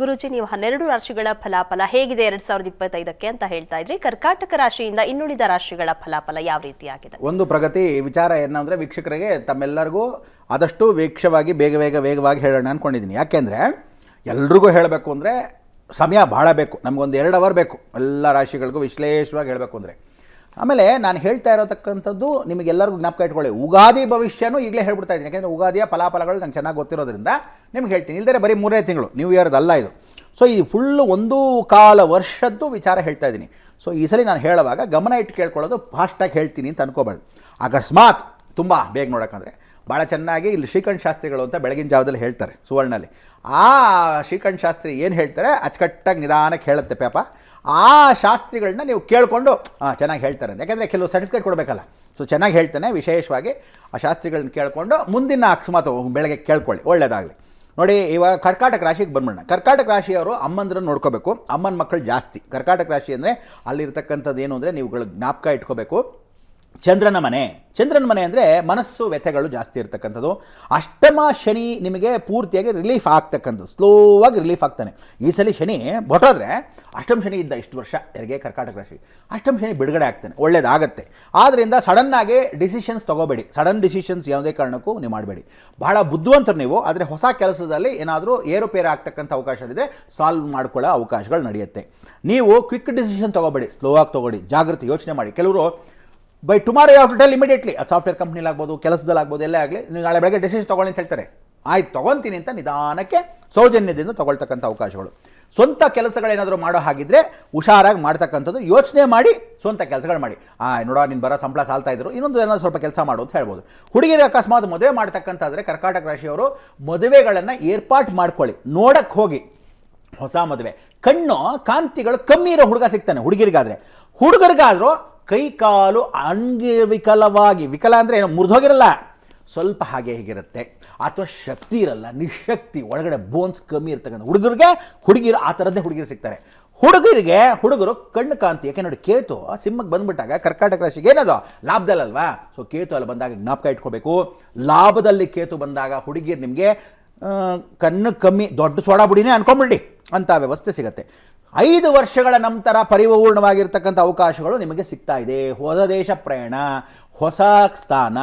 ಗುರುಜಿ, ನೀವು ಹನ್ನೆರಡು ರಾಶಿಗಳ ಫಲಾಫಲ ಹೇಗಿದೆ ಎರಡ್ ಸಾವಿರದ ಇಪ್ಪತ್ತೈದಕ್ಕೆ ಅಂತ ಹೇಳ್ತಾ ಇದ್ರಿ. ಕರ್ಕಾಟಕ ರಾಶಿಯಿಂದ ಇನ್ನುಳಿದ ರಾಶಿಗಳ ಫಲಾಫಲ ಯಾವ ರೀತಿಯಾಗಿದೆ? ಒಂದು ಪ್ರಗತಿ, ವಿಚಾರ ಏನಂದ್ರೆ ವೀಕ್ಷಕರಿಗೆ ತಮ್ಮೆಲ್ಲರಿಗೂ ಆದಷ್ಟು ವೀಕ್ಷವಾಗಿ, ಬೇಗ ಬೇಗ ವೇಗವಾಗಿ ಹೇಳೋಣ ಅಂದ್ಕೊಂಡಿದ್ದೀನಿ ಯಾಕೆಂದರೆ ಎಲ್ರಿಗೂ ಹೇಳಬೇಕು ಅಂದರೆ ಸಮಯ ಭಾಳ ಬೇಕು. ನಮಗೊಂದು ಎರಡು ಅವರ್ ಬೇಕು. ಎಲ್ಲ ರಾಶಿಗಳಿಗೂ ವಿಶ್ಲೇಷವಾಗಿ ಹೇಳಬೇಕು ಅಂದರೆ. ಆಮೇಲೆ ನಾನು ಹೇಳ್ತಾ ಇರೋತಕ್ಕಂಥದ್ದು ನಿಮಗೆಲ್ಲರಿಗೂ ಜ್ಞಾಪಕ ಇಟ್ಕೊಳ್ಳಿ. ಉಗಾದಿ ಭವಿಷ್ಯನೂ ಈಗಲೇ ಹೇಳ್ಬಿಡ್ತಾ ಇದ್ದೀನಿ. ಯಾಕೆಂದರೆ ಉಗಾದಿಯ ಫಲಾಫಲಗಳು ನಂಗೆ ಚೆನ್ನಾಗಿ ಗೊತ್ತಿರೋದ್ರಿಂದ ನಿಮ್ಗೆ ಹೇಳ್ತೀನಿ. ಇಲ್ಲದೇ ಬರೀ ಮೂರನೇ ತಿಂಗಳು. ನ್ಯೂ ಇಯರ್ದಲ್ಲ ಇದು. ಸೊ ಈ ಫುಲ್ಲು ಒಂದು ಕಾಲ ವರ್ಷದ್ದು ವಿಚಾರ ಹೇಳ್ತಾ ಇದ್ದೀನಿ. ಸೊ ಈ ಸಲ ನಾನು ಹೇಳುವಾಗ ಗಮನ ಇಟ್ಟು ಕೇಳ್ಕೊಳ್ಳೋದು ಫಾಸ್ಟಾಗಿ ಹೇಳ್ತೀನಿ ಅಂತ ಅನ್ಕೋಬಾರ್ದು. ಅಕಸ್ಮಾತ್ ತುಂಬ ಬೇಗ ನೋಡೋಕ್ಕಂದರೆ ಭಾಳ ಚೆನ್ನಾಗಿ ಇಲ್ಲಿ ಶ್ರೀಕಂಠ ಶಾಸ್ತ್ರಿಗಳು ಅಂತ ಬೆಳಗಿನ ಜಾವದಲ್ಲಿ ಹೇಳ್ತಾರೆ ಸುವರ್ಣಲ್ಲಿ. ಆ ಶ್ರೀಕಂಠ ಶಾಸ್ತ್ರಿ ಏನು ಹೇಳ್ತಾರೆ? ಅಚ್ಚುಕಟ್ಟಾಗಿ ನಿಧಾನಕ್ಕೆ ಹೇಳುತ್ತೆ ಪೇಪ. ಆ ಶಾಸ್ತ್ರಿಗಳನ್ನ ನೀವು ಕೇಳಿಕೊಂಡು ಚೆನ್ನಾಗಿ ಹೇಳ್ತಾರೆ ಅಂತ. ಯಾಕೆಂದರೆ ಕೆಲವು ಸರ್ಟಿಫಿಕೇಟ್ ಕೊಡಬೇಕಲ್ಲ. ಸೊ ಚೆನ್ನಾಗಿ ಹೇಳ್ತಾನೆ, ವಿಶೇಷವಾಗಿ ಆ ಶಾಸ್ತ್ರಿಗಳನ್ನ ಕೇಳಿಕೊಂಡು ಮುಂದಿನ ಅಕಸ್ಮಾತ್ ಬೆಳಗ್ಗೆ ಕೇಳ್ಕೊಳ್ಳಿ ಒಳ್ಳೆಯದಾಗಲಿ ನೋಡಿ, ಇವಾಗ ಕರ್ಕಾಟಕ ರಾಶಿಗೆ ಬಂದ್ಬಿಡೋಣ. ಕರ್ಕಾಟಕ ರಾಶಿಯವರು ಅಮ್ಮಂದ್ರನ್ನ ನೋಡ್ಕೋಬೇಕು. ಅಮ್ಮನ ಮಕ್ಕಳು ಜಾಸ್ತಿ. ಕರ್ಕಾಟಕ ರಾಶಿ ಅಂದರೆ ಅಲ್ಲಿರ್ತಕ್ಕಂಥದ್ದು ಏನು ಅಂದರೆ ನೀವುಗಳು ಜ್ಞಾಪಕ ಇಟ್ಕೋಬೇಕು. ಚಂದ್ರನ ಮನೆ. ಚಂದ್ರನ ಮನೆ ಅಂದರೆ ಮನಸ್ಸು ವ್ಯಥೆಗಳು ಜಾಸ್ತಿ ಇರ್ತಕ್ಕಂಥದ್ದು. ಅಷ್ಟಮ ಶನಿ ನಿಮಗೆ ಪೂರ್ತಿಯಾಗಿ ರಿಲೀಫ್ ಆಗ್ತಕ್ಕಂಥದ್ದು. ಸ್ಲೋವಾಗಿ ರಿಲೀಫ್ ಆಗ್ತಾನೆ. ಈ ಸಲ ಶನಿ ಹೊಟ್ಟೋದ್ರೆ ಅಷ್ಟಮ ಶನಿ ಇದ್ದ ಇಷ್ಟು ವರ್ಷ ಎರಿಗೆ ಕರ್ಕಾಟಕ ರಾಶಿ. ಅಷ್ಟಮ ಶನಿ ಬಿಡುಗಡೆ ಆಗ್ತಾನೆ. ಒಳ್ಳೇದಾಗತ್ತೆ. ಆದ್ದರಿಂದ ಸಡನ್ನಾಗಿ ಡಿಸಿಷನ್ಸ್ ತೊಗೋಬೇಡಿ. ಸಡನ್ ಡಿಸಿಷನ್ಸ್ ಯಾವುದೇ ಕಾರಣಕ್ಕೂ ನೀವು ಮಾಡಬೇಡಿ. ಬಹಳ ಬುದ್ಧಿವಂತರು ನೀವು, ಆದರೆ ಹೊಸ ಕೆಲಸದಲ್ಲಿ ಏನಾದರೂ ಏರುಪೇರು ಆಗ್ತಕ್ಕಂಥ ಅವಕಾಶಗಳಿದೆ ಸಾಲ್ವ್ ಮಾಡ್ಕೊಳ್ಳೋ ಅವಕಾಶಗಳು ನಡೆಯುತ್ತೆ. ನೀವು ಕ್ವಿಕ್ ಡಿಸಿಷನ್ ತೊಗೋಬೇಡಿ. ಸ್ಲೋ ಆಗಿ ತೊಗೊಳ್ಳಿ ಜಾಗೃತಿ ಯೋಚನೆ ಮಾಡಿ. ಕೆಲವರು ಬೈ ಟುಮಾರೋ ಯಾವ ಟೆಲ್ ಇಮಿಡಿಯೇಟ್ಲಿ ಅದು ಸಾಫ್ಟ್ವೇರ್ ಕಂಪ್ನಿಲಿ ಆಗ್ಬೋದು ಕೆಲಸದಲ್ಲಿ ಆಗ್ಬೋದು ಎಲ್ಲೇ ಆಗಲಿ, ನೀವು ನಾಳೆ ಬೆಳಗ್ಗೆ ಡಿಸಿಷನ್ ತೊಗೊಳ್ಳಿ ಅಂತ ಹೇಳ್ತಾರೆ. ಆಯ್ತು, ತೊಗೊತೀನಿ ಅಂತ ನಿಧಾನಕ್ಕೆ ಸೌಜನ್ಯದಿಂದ ತೊಗೊಳ್ತಕ್ಕಂಥ ಅವಕಾಶಗಳು. ಸ್ವಂತ ಕೆಲಸಗಳೇನಾದರೂ ಮಾಡೋ ಹಾಗಿದ್ರೆ ಹುಷಾರಾಗಿ ಮಾಡ್ತಕ್ಕಂಥದ್ದು ಯೋಚನೆ ಮಾಡಿ, ಸ್ವಂತ ಕೆಲಸಗಳು ಮಾಡಿ. ಆ, ನೋಡೋ ನಿನ್ನ ಬರೋ ಸಂಬಳ ಸಾಲ್ತಾ ಇದ್ರು, ಇನ್ನೊಂದು ಏನಾದ್ರು ಸ್ವಲ್ಪ ಕೆಲಸ ಮಾಡು ಅಂತ ಹೇಳ್ಬೋದು. ಹುಡುಗಿಯರು ಅಕಸ್ಮಾತ್ ಮದುವೆ ಮಾಡ್ತಕ್ಕಂಥದ್ರೆ ಕರ್ಕಾಟಕ ರಾಶಿಯವರು ಮದುವೆಗಳನ್ನು ಏರ್ಪಾಟ್ ಮಾಡ್ಕೊಳ್ಳಿ. ನೋಡಕ್ಕೆ ಹೋಗಿ. ಹೊಸ ಮದುವೆ. ಕಣ್ಣು, ಕಾಂತಿಗಳು ಕಮ್ಮಿ ಇರೋ ಹುಡುಗ ಸಿಗ್ತಾನೆ, ಹುಡುಗಿರಿಗಾದರೆ. ಹುಡುಗರಿಗಾದ್ರೂ ಕೈ ಕಾಲು ಅಂಗವಿಕಲವಾಗಿ ವಿಕಲ ಅಂದರೆ ಏನು? ಮುರಿದೋಗಿರಲ್ಲ. ಸ್ವಲ್ಪ ಹಾಗೆ ಹೀಗಿರುತ್ತೆ? ಅಥವಾ ಶಕ್ತಿ ಇರಲ್ಲ, ನಿಶಕ್ತಿ, ಒಳಗಡೆ ಬೋನ್ಸ್ ಕಮ್ಮಿ ಇರ್ತಕ್ಕಂಥ ಹುಡುಗರಿಗೆ, ಹುಡುಗಿರು ಆ ಥರದ್ದೇ ಹುಡುಗಿರು ಸಿಗ್ತಾರೆ. ಹುಡುಗರಿಗೆ, ಹುಡುಗರು ಕಣ್ಣು ಕಾಂತಿ ಯಾಕೆ ನೋಡಿ, ಕೇತು ಸಿಂಹಕ್ಕೆ ಬಂದ್ಬಿಟ್ಟಾಗ ಕರ್ಕಾಟಕ ರಾಶಿಗೆ ಏನದು? ಲಾಭದಲ್ಲಲ್ವಾ? ಸೊ ಕೇತು ಅಲ್ಲಿ ಬಂದಾಗ ಜ್ಞಾಪಕ ಇಟ್ಕೋಬೇಕು. ಲಾಭದಲ್ಲಿ ಕೇತು ಬಂದಾಗ ಹುಡುಗಿರು ನಿಮಗೆ ಕಣ್ಣು ಕಮ್ಮಿ, ದೊಡ್ಡ ಸೋಡಾ ಬುಡಿನೇ ಅನ್ಕೊಂಬಿಡಿ ಅಂತ ವ್ಯವಸ್ಥೆ ಸಿಗುತ್ತೆ. ಐದು ವರ್ಷಗಳ ನಂತರ ಪರಿಪೂರ್ಣವಾಗಿರ್ತಕ್ಕಂಥ ಅವಕಾಶಗಳು ನಿಮಗೆ ಸಿಗ್ತಾ ಇದೆ. ಹೊಸ ದೇಶ ಪ್ರಯಾಣ, ಹೊಸ ಸ್ಥಾನ,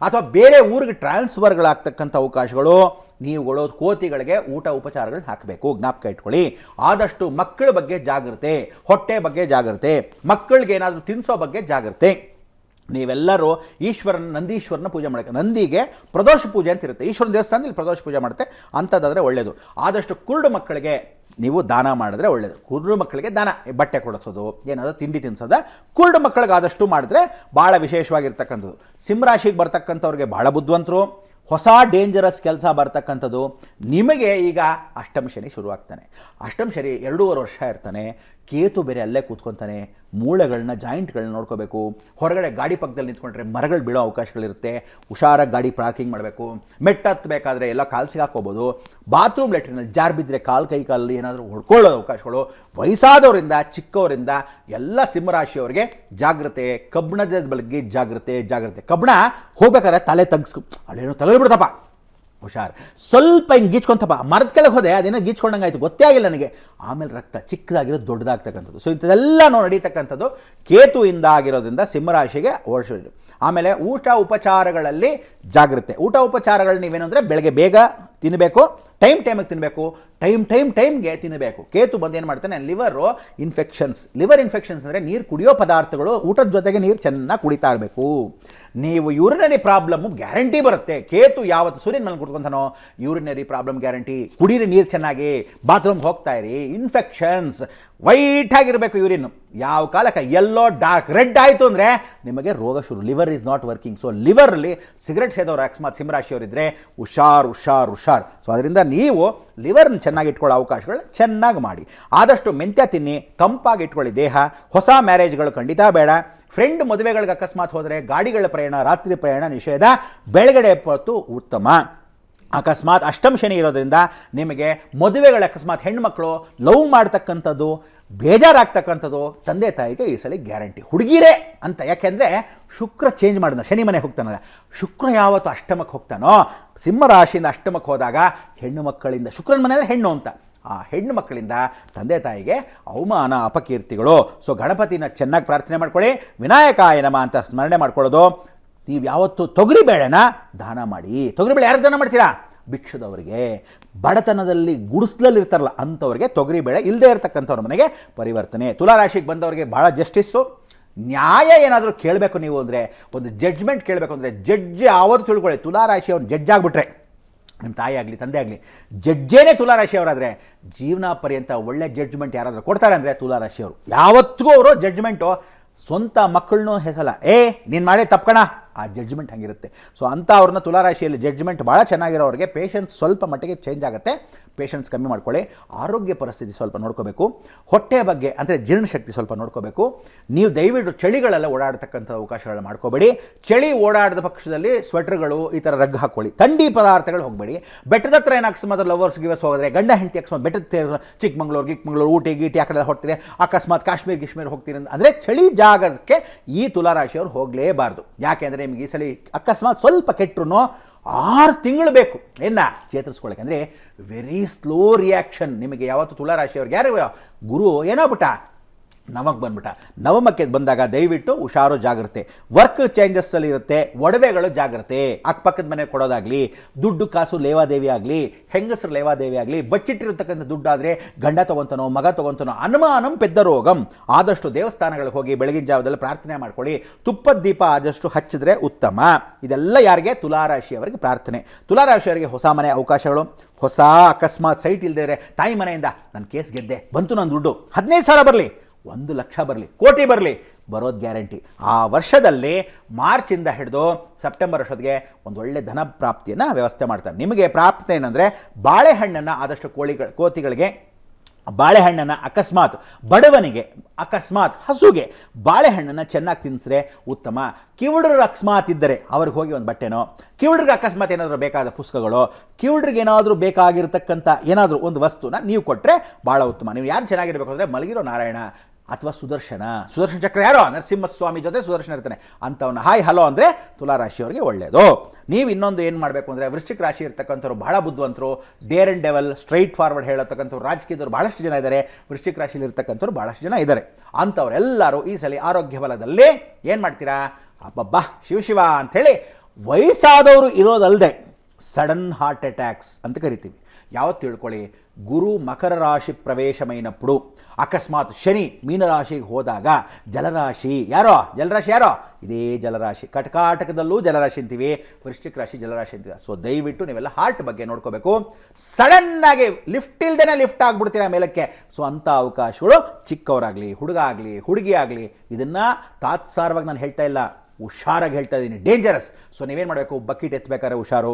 ಅಥವಾ ಬೇರೆ ಊರಿಗೆ ಟ್ರಾನ್ಸ್ಫರ್ಗಳಾಗ್ತಕ್ಕಂಥ ಅವಕಾಶಗಳು ನೀವುಗಳು ಕೋತಿಗಳಿಗೆ ಊಟ ಉಪಚಾರಗಳು ಹಾಕಬೇಕು. ಜ್ಞಾಪಕ ಇಟ್ಕೊಳ್ಳಿ. ಆದಷ್ಟು ಮಕ್ಕಳ ಬಗ್ಗೆ ಜಾಗ್ರತೆ, ಹೊಟ್ಟೆ ಬಗ್ಗೆ ಜಾಗ್ರತೆ ಮಕ್ಕಳಿಗೆ ಏನಾದರೂ ತಿನ್ನಿಸೋ ಬಗ್ಗೆ ಜಾಗ್ರತೆ. ನೀವೆಲ್ಲರೂ ಈಶ್ವರನ, ನಂದೀಶ್ವರನ ಪೂಜೆ ಮಾಡಕ್ಕೆ ನಂದಿಗೆ ಪ್ರದೋಷ ಪೂಜೆ ಅಂತ ಇರುತ್ತೆ. ಈಶ್ವರನ ದೇವಸ್ಥಾನದಲ್ಲಿ ಪ್ರದೋಷ ಪೂಜೆ ಮಾಡುತ್ತೆ. ಅಂಥದ್ದಾದರೆ ಒಳ್ಳೆಯದು ಆದಷ್ಟು ಕುರುಡು ಮಕ್ಕಳಿಗೆ ನೀವು ದಾನ ಮಾಡಿದ್ರೆ ಒಳ್ಳೆಯದು ಕುರುಡು ಮಕ್ಕಳಿಗೆ ದಾನ. ಬಟ್ಟೆ ಕೊಡಿಸೋದು, ಏನಾದರೂ ತಿಂಡಿ ತಿನ್ನಿಸೋದು ಕುರುಡು ಮಕ್ಕಳಿಗೆ ಆದಷ್ಟು ಮಾಡಿದ್ರೆ ಭಾಳ ವಿಶೇಷವಾಗಿರ್ತಕ್ಕಂಥದ್ದು. ಸಿಂಹರಾಶಿಗೆ ಬರ್ತಕ್ಕಂಥವ್ರಿಗೆ ಭಾಳ ಬುದ್ಧಿವಂತರು. ಹೊಸ ಡೇಂಜರಸ್ ಕೆಲಸ ಬರ್ತಕ್ಕಂಥದ್ದು. ನಿಮಗೆ ಈಗ ಅಷ್ಟಮ ಶನಿ ಶುರುವಾಗ್ತಾನೆ. ಅಷ್ಟಮ ಶನಿ ಎರಡೂವರೆ ವರ್ಷ ಇರ್ತಾನೆ. ಕೇತು ಬೇರೆ ಅಲ್ಲೇ ಕೂತ್ಕೊತಾನೆ ಮೂಳೆಗಳನ್ನ ಜಾಯಿಂಟ್ಗಳನ್ನ ನೋಡ್ಕೋಬೇಕು. ಹೊರಗಡೆ ಗಾಡಿ ಪಕ್ಕದಲ್ಲಿ ನಿಂತ್ಕೊಂಡ್ರೆ ಮರಗಳು ಬೀಳೋ ಅವಕಾಶಗಳಿರುತ್ತೆ. ಹುಷಾರಾಗಿ ಗಾಡಿ ಪಾರ್ಕಿಂಗ್ ಮಾಡಬೇಕು. ಮೆಟ್ಟ ಹತ್ತಬೇಕಾದ್ರೆ ಎಲ್ಲ ಕಾಲು ಸಿಗಾಕೋಬೋದು ಬಾತ್ರೂಮ್ ಲೆಟ್ರಿನಲ್ಲಿ ಜಾರ್ ಬಿದ್ದರೆ ಕಾಲು, ಕೈ ಕಾಲಲ್ಲಿ ಏನಾದರೂ ಹೊಡ್ಕೊಳ್ಳೋ ಅವಕಾಶಗಳು. ವಯಸ್ಸಾದವರಿಂದ, ಚಿಕ್ಕವರಿಂದ ಎಲ್ಲ ಸಿಂಹರಾಶಿಯವರಿಗೆ ಜಾಗ್ರತೆ, ಕಬ್ಬಣದ ಬಗ್ಗೆ ಜಾಗ್ರತೆ ಜಾಗ್ರತೆ. ಕಬ್ಬಣ ಹೋಗ್ಬೇಕಾದ್ರೆ ತಲೆ ತಗ್ಸ್ಕೊ ಅಲ್ಲೇನೋ ತಗಲ್ಬಿಡ್ತಪ್ಪ ಹುಷಾರ್. ಸ್ವಲ್ಪ ಹಿಂಗೆ ಗೀಚ್ಕೊಂತಪ್ಪ ಮರದ ಕೆಳಗೆ ಹೋದೆ, ಅದೇನೋ ಗೀಚ್ಕೊಂಡಂಗಾಯ್ತು, ಗೊತ್ತೇ ಆಗಿಲ್ಲ ನನಗೆ. ಆಮೇಲೆ ರಕ್ತ ಚಿಕ್ಕದಾಗಿರೋ ದೊಡ್ಡದಾಗ್ತಕ್ಕಂಥದ್ದು. ಸೊ ಇಂಥದ್ದೆಲ್ಲ ನಡೀತಕ್ಕಂಥದ್ದು ಕೇತುವಿಂದ ಆಗಿರೋದ್ರಿಂದ ಸಿಂಹರಾಶಿಗೆ ಓಡಿಸೋದು. ಆಮೇಲೆ ಊಟ ಉಪಚಾರಗಳಲ್ಲಿ ಜಾಗ್ರತೆ. ಊಟ ಉಪಚಾರಗಳು ನೀವೇನು ಅಂದರೆ ಬೆಳಗ್ಗೆ ಬೇಗ ತಿನ್ನಬೇಕು ಟೈಮ್ ಟೈಮಿಗೆ ತಿನ್ನಬೇಕು ಟೈಮ್ ಟೈಮ್ ಟೈಮ್ಗೆ ತಿನ್ನಬೇಕು ಕೇತು ಬಂದು ಏನು ಮಾಡ್ತಾನೆ, ಲಿವರು ಇನ್ಫೆಕ್ಷನ್ಸ್. ಲಿವರ್ ಇನ್ಫೆಕ್ಷನ್ಸ್ ಅಂದರೆ ನೀರು ಕುಡಿಯೋ ಪದಾರ್ಥಗಳು, ಊಟದ ಜೊತೆಗೆ ನೀರು ಚೆನ್ನಾಗಿ ಕುಡಿತಾ ಇರಬೇಕು. ನೀವು ಯೂರಿನರಿ ಪ್ರಾಬ್ಲಮ್ಮು ಗ್ಯಾರಂಟಿ ಬರುತ್ತೆ. ಕೇತು ಯಾವತ್ತು ಸೂರ್ಯನ ಮೇಲೆ ಕುತ್ಕೊಂತಾನೋ ಯೂರಿನರಿ ಪ್ರಾಬ್ಲಮ್ ಗ್ಯಾರಂಟಿ. ಕುಡೀರಿ ನೀರು ಚೆನ್ನಾಗಿ, ಬಾತ್ರೂಮ್ಗೆ ಹೋಗ್ತಾ ಇರಿ ಇನ್ಫೆಕ್ಷನ್ಸ್ ವೈಟ್ ಆಗಿರಬೇಕು ಯೂರಿನ್. ಯಾವ ಕಾಲಕ್ಕೆ? ಎಲ್ಲೋ ಡಾರ್ಕ್ ರೆಡ್ ಆಯಿತು ಅಂದರೆ ನಿಮಗೆ ರೋಗ ಶುರು. Liver is not working so ಲಿವರಲ್ಲಿ cigarette ಸೇದೋರು, ಅಕಸ್ಮಾತ್ ಸಿಂಹರಾಶಿಯವರಿದ್ದರೆ ಹುಷಾರ್ ಹುಷಾರ್ ಹುಷಾರ್. ಸೊ ಅದರಿಂದ ನೀವು ಲಿವರ್ನ ಚೆನ್ನಾಗಿ ಇಟ್ಕೊಳ್ಳೋ ಅವಕಾಶಗಳು ಚೆನ್ನಾಗಿ ಮಾಡಿ. ಆದಷ್ಟು ಮೆಂತ್ಯ ತಿನ್ನಿ, ತಂಪಾಗಿ ಇಟ್ಕೊಳ್ಳಿ ದೇಹ. ಹೊಸ ಮ್ಯಾರೇಜ್ಗಳು ಖಂಡಿತ ಬೇಡ. ಫ್ರೆಂಡ್ ಮದುವೆಗಳಿಗೆ ಅಕಸ್ಮಾತ್ ಹೋದರೆ ಗಾಡಿಗಳ ಪ್ರಯಾಣ, ರಾತ್ರಿ ಪ್ರಯಾಣ ನಿಷೇಧ, ಬೆಳಗಡೆ ಹೊತ್ತು ಉತ್ತಮ. ಅಕಸ್ಮಾತ್ ಅಷ್ಟಮ ಶನಿ ಇರೋದ್ರಿಂದ ನಿಮಗೆ ಮದುವೆಗಳ ಅಕಸ್ಮಾತ್ ಹೆಣ್ಮಕ್ಳು ಲವ್ ಮಾಡ್ತಕ್ಕಂಥದ್ದು, ಬೇಜಾರಾಗ್ತಕ್ಕಂಥದ್ದು, ತಂದೆ ತಾಯಿಗೆ ಈ ಸಲ ಗ್ಯಾರಂಟಿ. ಹುಡುಗಿರೇ ಅಂತ, ಯಾಕೆಂದರೆ ಶುಕ್ರ ಚೇಂಜ್ ಮಾಡಿದ ಶನಿ ಮನೆಗೆ ಹೋಗ್ತಾನಲ್ಲ ಶುಕ್ರ ಯಾವತ್ತು ಅಷ್ಟಮಕ್ಕೆ ಹೋಗ್ತಾನೋ? ಸಿಂಹರಾಶಿಯಿಂದ ಅಷ್ಟಮಕ್ಕೆ ಹೋದಾಗ ಹೆಣ್ಣು ಮಕ್ಕಳಿಂದ, ಶುಕ್ರನ ಮನೆ ಅಂದರೆ ಹೆಣ್ಣು ಅಂತ. ಆ ಹೆಣ್ಣು ಮಕ್ಕಳಿಂದ ತಂದೆ ತಾಯಿಗೆ ಅವಮಾನ, ಅಪಕೀರ್ತಿಗಳು. ಸೊ ಗಣಪತಿನ ಚೆನ್ನಾಗಿ ಪ್ರಾರ್ಥನೆ ಮಾಡ್ಕೊಳ್ಳಿ. ವಿನಾಯಕಾಯ ನಮ ಅಂತ ಸ್ಮರಣೆ ಮಾಡ್ಕೊಳ್ಳೋದು. ನೀವು ಯಾವತ್ತು ತೊಗರಿ ಬೇಳೆನ ದಾನ ಮಾಡಿ. ತೊಗರಿ ಬೇಳೆ ಯಾರು ದಾನ ಮಾಡ್ತೀರಾ? ಭಿಕ್ಷದವರಿಗೆ. ಬಡತನದಲ್ಲಿ ಗುಡಿಸ್ಲಲ್ಲಿರ್ತಾರಲ್ಲ, ಅಂಥವ್ರಿಗೆ ತೊಗರಿ ಬೇಳೆ ಇಲ್ಲದೇ ಇರತಕ್ಕಂಥವ್ರ ಮನೆಗೆ ಪರಿವರ್ತನೆ. ತುಲಾರಾಶಿಗೆ ಬಂದವರಿಗೆ ಭಾಳ ಜಸ್ಟಿಸ್ಸು. ನ್ಯಾಯ ಏನಾದರೂ ಕೇಳಬೇಕು ನೀವು ಅಂದರೆ, ಒಂದು ಜಡ್ಜ್ಮೆಂಟ್ ಕೇಳಬೇಕು ಅಂದರೆ, ಜಡ್ಜ್ ಯಾವತ್ತು ತಿಳ್ಕೊಳ್ಳಿ. ತುಲಾರಾಶಿ ಅವ್ರು ಜಡ್ಜ್ ಆಗಿಬಿಟ್ರೆ. ನಿಮ್ಮ ತಾಯಿ ಆಗಲಿ, ತಂದೆ ಆಗಲಿ, ಜಡ್ಜೇನೇ ತುಲಾರಾಶಿಯವರಾದರೆ ಜೀವನ ಪರ್ಯಂತ ಒಳ್ಳೆ ಜಡ್ಜ್ಮೆಂಟ್ ಯಾರಾದರೂ ಕೊಡ್ತಾರೆ ಅಂದರೆ ತುಲಾರಾಶಿಯವರು ಯಾವತ್ತಿಗೂ ಅವರು ಜಡ್ಜ್ಮೆಂಟು ಸ್ವಂತ ಮಕ್ಕಳನ್ನೂ ಹೆಸಲ ಏ, ನೀನು ಮಾಡೇ ತಪ್ಕಣ ಆ ಜಡ್ಜ್ಮೆಂಟ್ ಹಾಗಿರುತ್ತೆ. ಸೊ ಅಂಥ ಅವ್ರನ್ನ ತುಲಾರಾಶಿಯಲ್ಲಿ ಜಡ್ಜ್ಮೆಂಟ್ ಭಾಳ ಚೆನ್ನಾಗಿರೋರಿಗೆ ಪೇಷನ್ಸ್ ಸ್ವಲ್ಪ ಮಟ್ಟಿಗೆ ಚೇಂಜ್ ಆಗುತ್ತೆ. ಪೇಷನ್ಸ್ ಕಮ್ಮಿ ಮಾಡ್ಕೊಳ್ಳಿ. ಆರೋಗ್ಯ ಪರಿಸ್ಥಿತಿ ಸ್ವಲ್ಪ ನೋಡ್ಕೋಬೇಕು. ಹೊಟ್ಟೆ ಬಗ್ಗೆ ಅಂದರೆ ಜೀರ್ಣಶಕ್ತಿ ಸ್ವಲ್ಪ ನೋಡ್ಕೋಬೇಕು. ನೀವು ದಯವಿಟ್ಟು ಚಳಿಗಳೆಲ್ಲ ಓಡಾಡ್ತಕ್ಕಂಥ ಅವಕಾಶಗಳನ್ನ ಮಾಡ್ಕೋಬೇಡಿ. ಚಳಿ ಓಡಾಡದ ಪಕ್ಷದಲ್ಲಿ ಸ್ವೆಟ್ರ್ಗಳು ಈ ಥರ ರಗ್ ಹಾಕ್ಕೊಳ್ಳಿ ಥಂಡಿ ಪದಾರ್ಥಗಳು ಹೋಗಬೇಡಿ. ಬೆಟ್ಟದ ಹತ್ರ ಏನು ಅಕಸ್ಮಾತ್ ಲವರ್ಸ್ ಗಿವರ್ಸ್ ಹೋದರೆ ಗಂಡ ಹೆಂಡತಿ ಅಕಸ್ಮಾತ್ ಬೆಟ್ಟದ ಚಿಕ್ಕಮಂಗ್ಳೂರು, ಗಿಕ್ಮಂಗ್ಳೂರು, ಊಟಿ, ಗೀಟಿ ಆ ಕಡೆ ಹೋಗ್ತೀರಿ. ಅಕಸ್ಮಾತ್ ಕಾಶ್ಮೀರ್, ಗಿಶ್ಮೀರ್ ಹೋಗ್ತೀರಿ ಅಂದರೆ ಚಳಿ ಜಾಗಕ್ಕೆ ಈ ತುಲಾರಾಶಿಯವರು ಹೋಗಲೇಬಾರ್ದು. ಯಾಕೆಂದರೆ ನಿಮಗೆ ಈ ಸಲ ಅಕಸ್ಮಾತ್ ಸ್ವಲ್ಪ ಕೆಟ್ಟರು ಆರು ತಿಂಗಳು ಬೇಕು. ಏನ? ಚೇತರಿಸ್ಕೊಳ್ಳೋಕೆ ಅಂದರೆ ವೆರಿ ಸ್ಲೋ ರಿಯಾಕ್ಷನ್ ನಿಮಗೆ ಯಾವತ್ತು ತುಲಾರಾಶಿಯವ್ರಿಗೆ ಯಾರು, ಗುರು, ಏನಾಗ್ಬಿಟ್ಟ? ನವಕ್ಕೆ ಬಂದ್ಬಿಟ್ಟ. ನವಮಕ್ಕೆ ಬಂದಾಗ ದಯವಿಟ್ಟು ಹುಷಾರು, ಜಾಗ್ರತೆ. ವರ್ಕ್ ಚೇಂಜಸ್ಸಲ್ಲಿ ಇರುತ್ತೆ, ಒಡವೆಗಳು ಜಾಗ್ರತೆ. ಅಕ್ಕಪಕ್ಕದ ಮನೆ ಕೊಡೋದಾಗಲಿ, ದುಡ್ಡು, ಕಾಸು ಲೇವಾದೇವಿ ಆಗಲಿ, ಹೆಂಗಸರು ಲೇವಾದೇವಿ ಆಗಲಿ, ಬಚ್ಚಿಟ್ಟಿರ್ತಕ್ಕಂಥ ದುಡ್ಡಾದರೆ ಗಂಡ ತಗೊಂತನೋ, ಮಗ ತಗೊಂತನೋ, ಅನುಮಾನಂ ಪೆದ್ದ ರೋಗಂ ಆದಷ್ಟು ದೇವಸ್ಥಾನಗಳಿಗೆ ಹೋಗಿ ಬೆಳಗಿನ ಜಾವದಲ್ಲಿ ಪ್ರಾರ್ಥನೆ ಮಾಡ್ಕೊಳ್ಳಿ. ತುಪ್ಪದ ದೀಪ ಆದಷ್ಟು ಹಚ್ಚಿದ್ರೆ ಉತ್ತಮ. ಇದೆಲ್ಲ ಯಾರಿಗೆ? ತುಲಾರಾಶಿಯವರಿಗೆ ಪ್ರಾರ್ಥನೆ. ತುಲಾರಾಶಿಯವರಿಗೆ ಹೊಸ ಮನೆ ಅವಕಾಶಗಳು. ಹೊಸ ಅಕಸ್ಮಾತ್ ಸೈಟ್ ಇಲ್ಲದೆ ತಾಯಿ ಮನೆಯಿಂದ ನನ್ನ ಕೇಸ್ ಗೆದ್ದೆ. ಬಂತು ನನ್ನ ದುಡ್ಡು. ಹದಿನೈದು ಸಾವಿರ ಬರಲಿ. ಒಂದು ಲಕ್ಷ ಬರಲಿ, ಕೋಟಿ ಬರಲಿ, ಬರೋದು ಗ್ಯಾರಂಟಿ. ಆ ವರ್ಷದಲ್ಲಿ ಮಾರ್ಚಿಂದ ಹಿಡಿದು ಸೆಪ್ಟೆಂಬರ್ ವರ್ಷದಿಗೆ ಒಂದು ಒಳ್ಳೆ ಧನ ಪ್ರಾಪ್ತಿಯನ್ನು ವ್ಯವಸ್ಥೆ ಮಾಡ್ತಾರೆ. ನಿಮಗೆ ಪ್ರಾಪ್ತಿ ಏನಂದರೆ ಬಾಳೆಹಣ್ಣನ್ನು ಆದಷ್ಟು ಕೋಳಿಗಳ ಕೋತಿಗಳಿಗೆ ಬಾಳೆಹಣ್ಣನ್ನು ಅಕಸ್ಮಾತ್, ಬಡವನಿಗೆ ಅಕಸ್ಮಾತ್, ಹಸುಗೆ ಬಾಳೆಹಣ್ಣನ್ನು ಚೆನ್ನಾಗಿ ತಿನ್ನಿಸ್ರೆ ಉತ್ತಮ. ಕಿವುಡರು ಅಕಸ್ಮಾತ್ ಇದ್ದರೆ ಅವ್ರಿಗೆ ಹೋಗಿ ಒಂದು ಬಟ್ಟೆನೋ, ಕಿವುಡ್ರಿಗೆ ಅಕಸ್ಮಾತ್ ಏನಾದರೂ ಬೇಕಾದ ಪುಸ್ತಕಗಳು, ಕಿವುಡ್ರಿಗೆ ಏನಾದರೂ ಬೇಕಾಗಿರ್ತಕ್ಕಂಥ ಏನಾದರೂ ಒಂದು ವಸ್ತುನ ನೀವು ಕೊಟ್ಟರೆ ಭಾಳ ಉತ್ತಮ. ನೀವು ಯಾರು ಚೆನ್ನಾಗಿರಬೇಕು ಅಂದರೆ ಮಲಗಿರೋ ನಾರಾಯಣ ಅಥವಾ ಸುದರ್ಶನ? ಸುದರ್ಶನ ಚಕ್ರ ಯಾರೋ? ನರಸಿಂಹಸ್ವಾಮಿ ಜೊತೆ ಸುದರ್ಶನ ಇರ್ತಾನೆ. ಅಂಥವನ್ನ ಹಾಯ್, ಹಲೋ ಅಂದರೆ ತುಲಾರಾಶಿಯವರಿಗೆ ಒಳ್ಳೆಯದು ನೀವು ಇನ್ನೊಂದು ಏನು ಮಾಡಬೇಕು ಅಂದರೆ, ವೃಶ್ಚಿಕ ರಾಶಿ ಇರ್ತಕ್ಕಂಥವ್ರು ಬಹಳ ಬುದ್ಧಿವಂತರು, dare and devil, straight forward ಹೇಳತಕ್ಕಂಥವ್ರು, ರಾಜಕೀಯದವ್ರು ಭಾಳಷ್ಟು ಜನ ಇದ್ದಾರೆ ವೃಶ್ಚಿಕ ರಾಶಿಯಲ್ಲಿ ಇರ್ತಕ್ಕಂಥವ್ರು ಭಾಳಷ್ಟು ಜನ ಇದ್ದಾರೆ ಅಂಥವರೆಲ್ಲರೂ ಈ ಸಲ ಆರೋಗ್ಯ ಬಲದಲ್ಲಿ ಏನು ಮಾಡ್ತೀರಾ? ಅಬ್ಬಬ್ಬಾ ಶಿವಶಿವ ಅಂಥೇಳಿ ವಯಸ್ಸಾದವರು ಇರೋದಲ್ಲದೆ ಸಡನ್ ಹಾರ್ಟ್ ಅಟ್ಯಾಕ್ಸ್ ಅಂತ ಕರಿತೀವಿ. ಯಾವತ್ತು ತಿಳ್ಕೊಳ್ಳಿ? ಗುರು ಮಕರ ರಾಶಿ ಪ್ರವೇಶಮೈನಪ್ಪುಡು. ಅಕಸ್ಮಾತ್ ಶನಿ ಮೀನರಾಶಿಗೆ ಹೋದಾಗ ಜಲರಾಶಿ ಯಾರೋ? ಜಲರಾಶಿ ಯಾರೋ? ಇದೇ ಜಲರಾಶಿ. ಕಟಕಾಟಕದಲ್ಲೂ ಜಲರಾಶಿ ಅಂತೀವಿ. ವೃಶ್ಚಿಕ ರಾಶಿ ಜಲರಾಶಿ ಅಂತೀವಿ. ಸೊ ದಯವಿಟ್ಟು ನೀವೆಲ್ಲ ಹಾರ್ಟ್ ಬಗ್ಗೆ ನೋಡ್ಕೋಬೇಕು. ಸಡನ್ನಾಗಿ ಲಿಫ್ಟ್ ಇಲ್ದೇ ಲಿಫ್ಟ್ ಆಗಿಬಿಡ್ತೀರಾ ಮೇಲಕ್ಕೆ? ಸೊ ಅಂಥ ಅವಕಾಶಗಳು ಚಿಕ್ಕವರಾಗಲಿ, ಹುಡುಗ ಆಗಲಿ, ಹುಡುಗಿ ಆಗಲಿ, ಇದನ್ನು ತಾತ್ಸಾರವಾಗಿ ನಾನು ಹೇಳ್ತಾ ಇಲ್ಲ. ಹುಷಾರಾಗಿ ಹೇಳ್ತಾ ಇದ್ದೀನಿ. ಡೇಂಜರಸ್ ಸೊ ನೀವೇನು ಮಾಡಬೇಕು? ಬಕೆಟ್ ಎತ್ತಬೇಕಾದ್ರೆ ಹುಷಾರು.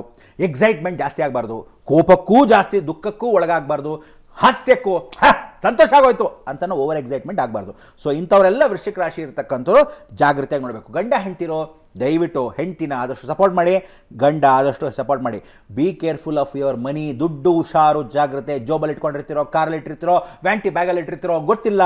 ಎಕ್ಸೈಟ್ಮೆಂಟ್ ಜಾಸ್ತಿ ಆಗಬಾರ್ದು. ಕೋಪಕ್ಕೂ ಜಾಸ್ತಿ, ದುಃಖಕ್ಕೂ ಒಳಗಾಗಬಾರ್ದು. ಹಾಸ್ಯಕ್ಕೂ ಸಂತೋಷ ಆಗೋಯ್ತು ಅಂತಲೂ ಓವರ್ ಎಕ್ಸೈಟ್ಮೆಂಟ್ ಆಗಬಾರ್ದು. ಸೊ ಇಂಥವರೆಲ್ಲ ವೃಶ್ಚಿಕ ರಾಶಿ ಇರ್ತಕ್ಕಂಥವ್ರು ಜಾಗೃತಿಯಾಗಿ ನೋಡಬೇಕು. ಗಂಡ, ಹೆಂಡ್ತಿರೋ, ದಯವಿಟ್ಟು ಹೆಂಡ್ತಿನ ಆದಷ್ಟು ಸಪೋರ್ಟ್ ಮಾಡಿ. ಗಂಡ ಆದಷ್ಟು ಸಪೋರ್ಟ್ ಮಾಡಿ. Be careful of your money ದುಡ್ಡು, ಹುಷಾರು, ಜಾಗ್ರತೆ, ಜೋಬಲ್ಲಿ ಇಟ್ಕೊಂಡಿರ್ತಿರೋ, ಕಾರಲ್ಲಿ ಇಟ್ಟಿರ್ತಿರೋ, ವ್ಯಾಂಟಿ ಬ್ಯಾಗಲ್ಲಿ ಇಟ್ಟಿರ್ತಿರೋ, ಗೊತ್ತಿಲ್ಲ.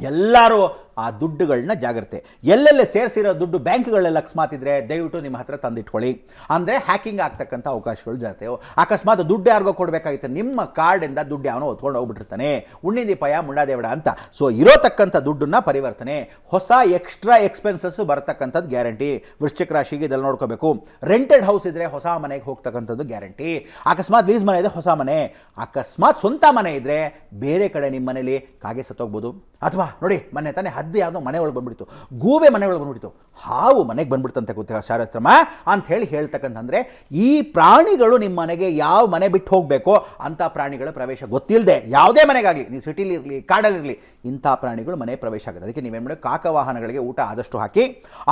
ಎಲ್ಲರೂ ಆ ದುಡ್ಡುಗಳನ್ನ ಜಾಗ್ರತೆ. ಎಲ್ಲೆಲ್ಲಿ ಸೇರಿಸಿರೋ ದುಡ್ಡು ಬ್ಯಾಂಕ್ಗಳೆಲ್ಲ ಅಕಸ್ಮಾತ್ ಇದ್ರೆ ದಯವಿಟ್ಟು ನಿಮ್ಮ ಹತ್ರ ತಂದಿಟ್ಕೊಳ್ಳಿ. ಅಂದರೆ ಹ್ಯಾಕಿಂಗ್ ಆಗ್ತಕ್ಕಂಥ ಅವಕಾಶಗಳು ಜಾಸ್ತಿ ಅಕಸ್ಮಾತ್ ದುಡ್ಡು ಯಾರಿಗೋ ಕೊಡಬೇಕಾಗಿತ್ತು, ನಿಮ್ಮ ಕಾರ್ಡಿಂದ ದುಡ್ಡು ಯಾವನೋ ಹೊತ್ಕೊಂಡು ಹೋಗ್ಬಿಟ್ಟಿರ್ತಾನೆ. ಉಣ್ಣಿದೀಪಯ ಮುಂಡಾದೇವಡ ಅಂತ. ಸೊ ಇರೋತಕ್ಕಂಥ ದುಡ್ಡನ್ನ ಪರಿವರ್ತನೆ, ಹೊಸ ಎಕ್ಸ್ಟ್ರಾ ಎಕ್ಸ್ಪೆನ್ಸಸ್ ಬರತಕ್ಕಂಥದ್ದು ಗ್ಯಾರಂಟಿ ವೃಶ್ಚಿಕ ರಾಶಿಗೆ ಇದೆಲ್ಲ ನೋಡ್ಕೋಬೇಕು. ರೆಂಟೆಡ್ ಹೌಸ್ ಇದ್ರೆ ಹೊಸ ಮನೆಗೆ ಹೋಗ್ತಕ್ಕಂಥದ್ದು ಗ್ಯಾರಂಟಿ ಅಕಸ್ಮಾತ್ ಲೀಸ್ ಮನೆ ಇದೆ ಹೊಸ ಮನೆ. ಅಕಸ್ಮಾತ್ ಸ್ವಂತ ಮನೆ ಇದ್ರೆ ಬೇರೆ ಕಡೆ ನಿಮ್ಮ ಮನೇಲಿ ಕಾಗೆ ಸತ್ತೋಗ್ಬೋದು. ಅಥವಾ ನೋಡಿ, ಮೊನ್ನೆ ತಾನೇ ಹದ್ದು ಯಾವುದೋ ಮನೆ ಒಳಗೆ ಬಂದ್ಬಿಡ್ತು. ಗೂಬೆ ಮನೆ ಒಳಗೆ ಬಂದ್ಬಿಡ್ತು. ಹಾವು ಮನೆಗೆ ಬಂದ್ಬಿಡ್ತಂತೆ ಗೊತ್ತಾ ಶಾರತ್ರಮ ಅಂತ ಹೇಳಿ ಹೇಳ್ತಕ್ಕಂತಂದರೆ, ಈ ಪ್ರಾಣಿಗಳು ನಿಮ್ಮ ಮನೆಗೆ ಯಾವ ಮನೆ ಬಿಟ್ಟು ಹೋಗಬೇಕು ಅಂಥ ಪ್ರಾಣಿಗಳ ಪ್ರವೇಶ ಗೊತ್ತಿಲ್ಲದೆ ಯಾವುದೇ ಮನೆಗಾಗಲಿ, ನೀವು ಸಿಟಿಲಿರಲಿ ಕಾಡಲ್ಲಿರಲಿ ಇಂಥ ಪ್ರಾಣಿಗಳು ಮನೆ ಪ್ರವೇಶ ಆಗುತ್ತೆ ಅದಕ್ಕೆ ನೀವೇನು ಮಾಡಿ ಕಾಕವಾಹನಗಳಿಗೆ ಊಟ ಆದಷ್ಟು ಹಾಕಿ,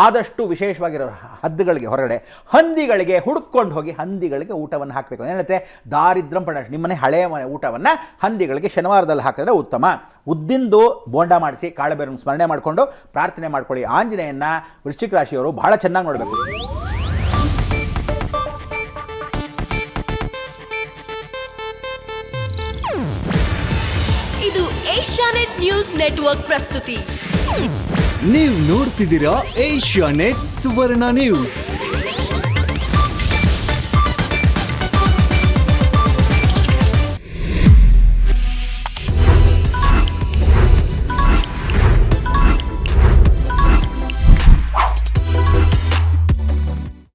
ಆದಷ್ಟು ವಿಶೇಷವಾಗಿರೋ ಹದ್ದುಗಳಿಗೆ ಹೊರಗಡೆ, ಹಂದಿಗಳಿಗೆ ಹುಡುಕೊಂಡು ಹೋಗಿ ಹಂದಿಗಳಿಗೆ ಊಟವನ್ನು ಹಾಕಬೇಕು. ಏನೇಳುತ್ತೆ ದಾರಿದ್ರಂ ಪಡ ನಿಮ್ಮನೆ ಹಳೆಯ ಮನೆ ಊಟವನ್ನು ಹಂದಿಗಳಿಗೆ ಶನಿವಾರದಲ್ಲಿ ಹಾಕಿದ್ರೆ ಉತ್ತಮ. ಉದ್ದಿಂದು ಬೋಂಡ ಮಾಡಿಸಿ ಕಾಳಬೇರನ್ನು ಸ್ಮರಣೆ ಮಾಡಿಕೊಂಡು ಪ್ರಾರ್ಥನೆ ಮಾಡ್ಕೊಳ್ಳಿ. ಆಂಜನೇಯನ್ನ ವೃಶ್ಚಿಕ ರಾಶಿಯವರು ಬಹಳ ಚೆನ್ನಾಗಿ ನೋಡಬೇಕು. ಇದು ಏಷ್ಯಾನೆಟ್ ನ್ಯೂಸ್ ನೆಟ್ವರ್ಕ್ ಪ್ರಸ್ತುತಿ. ನೀವು ನೋಡ್ತಿದ್ದೀರಾ ಏಷ್ಯಾ ನೆಟ್ ಸುವರ್ಣ ನ್ಯೂಸ್.